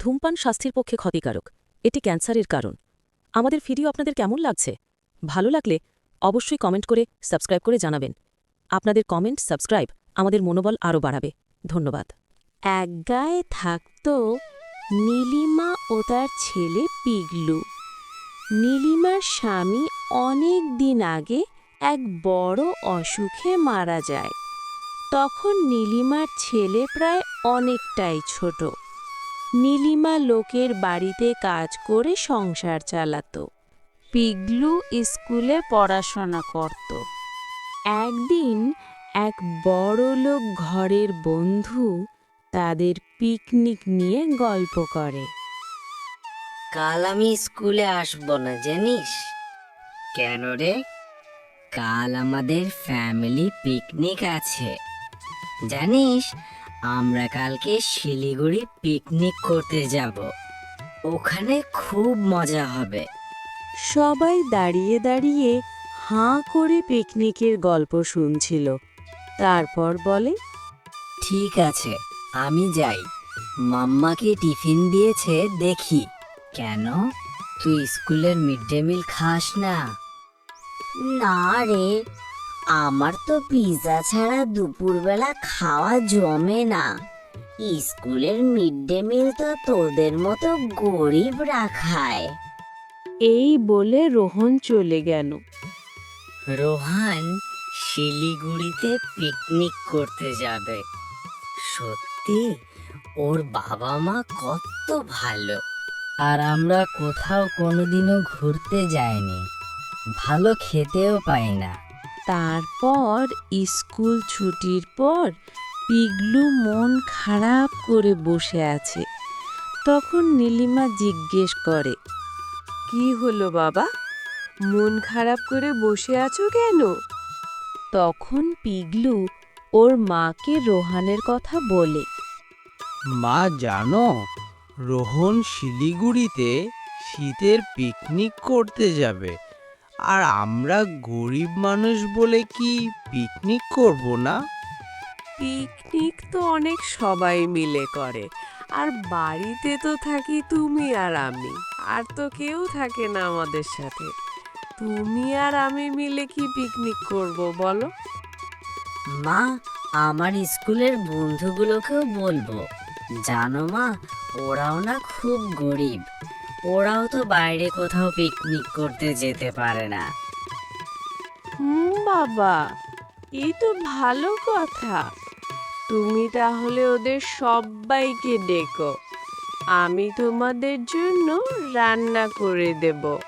ধূমপান স্বাস্থ্যের পক্ষে ক্ষতিকারক। এটি ক্যান্সারের কারণ। আমাদের ভিডিও আপনাদের কেমন লাগছে? ভালো লাগলে অবশ্যই কমেন্ট করে সাবস্ক্রাইব করে জানাবেন। আপনাদের কমেন্ট, সাবস্ক্রাইব আমাদের মনোবল আরও বাড়াবে। ধন্যবাদ। এক গায়ে থাকত নীলিমা ও তার ছেলে পিগলু। নীলিমার স্বামী অনেক দিন আগে এক বড় অসুখে মারা যায়। তখন নীলিমার ছেলে প্রায় অনেকটাই ছোট। নীলিমা লোকের বাড়িতে কাজ করে সংসার চালাতো। পিগলু স্কুলে পড়াশোনা করত। একদিন এক বড়লোক ঘরের বন্ধু তাদের পিকনিক নিয়ে গল্প করে। কাল আমি স্কুলে আসব না, জানিস? কেন রে? কাল আমাদের ফ্যামিলি পিকনিক আছে। জানিস আমরা কালকে শিলিগুড়ি পিকনিক করতে যাব। ওখানে খুব মজা হবে। সবাই দাঁড়িয়ে দাঁড়িয়ে হাঁ করে পিকনিকের গল্প শুনছিল। তারপর বলে ঠিক আছে আমি যাই। মাম্মাকে টিফিন দিয়েছে দেখি। কেন? তুই স্কুলের মিড ডে মিল খাস না? না রে আমার তো পিৎজা ছাড়া দুপুরবেলা খাওয়া জমে না। স্কুলের মিড ডে মিল তো তোদের মতো গরিবরা খায় এই বলে রোহন চলে গেল। রোহান শিলিগুড়িতে পিকনিক করতে যাবে। সত্যি ওর বাবা মা কত ভালো। আর আমরা কোথাও কোনোদিনও ঘুরতে যাইনি। ভালো খেতেও পাই না। তারপর স্কুল ছুটির পর পিগলু মন খারাপ করে বসে আছে। তখন নীলিমা জিজ্ঞেস করে, কি হলো বাবা? মন খারাপ করে বসে আছো কেন? তখন পিগলু ওর মাকে রোহানের কথা বলে, মা, জানো, রোহন শিলিগুড়িতে শীতের পিকনিক করতে যাবে। আর আমরা গরিব মানুষ বলে কি পিকনিক করব না? পিকনিক তো অনেক সবাই মিলে করে। আর বাড়িতে তো থাকি তুমি আর আমি। আর তো কেউ থাকে না আমাদের সাথে। তুমি আর আমি মিলে কি পিকনিক করব বলো? মা আমার স্কুলের বন্ধুগুলোকেও বলব। জানো মা ওরাও না খুব গরিব। ওরাও তো বাইরে কোথাও পিকনিক করতে যেতে পারে না। হুম বাবা এই তো ভালো কথা। তুমি তাহলে ওদের সবাইকে ডেকো। আমি তোমাদের জন্য রান্না করে দেব।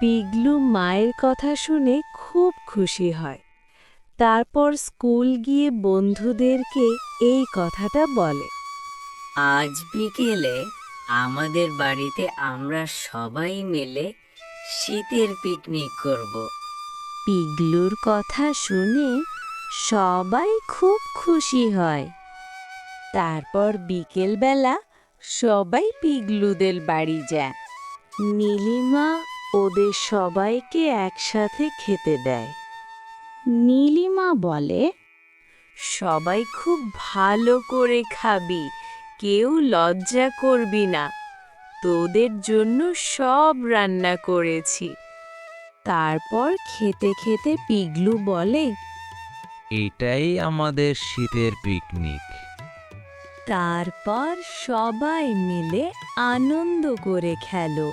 পিগলু মায়ের কথা শুনে খুব খুশি হয়। তারপর স্কুল গিয়ে বন্ধুদেরকে এই কথাটা বলে। আজ বিকেলে আমাদের বাড়িতে আমরা সবাই মিলে শীতের পিকনিক করব। পিগলুর কথা শুনে সবাই খুব খুশি হয়। তারপর বিকেলবেলা সবাই পিগলুদের বাড়ি যায়। নীলিমা ওদের সবাইকে একসাথে খেতে দেয়। নীলিমা বলে, সবাই খুব ভালো করে খাবি কেউ লজ্জা করবি না। তোদের জন্য সব রান্না করেছি। তারপর খেতে খেতে পিগলু বলে এটাই আমাদের শীতের পিকনিক। তারপর সবাই মিলে আনন্দ করে খেলো।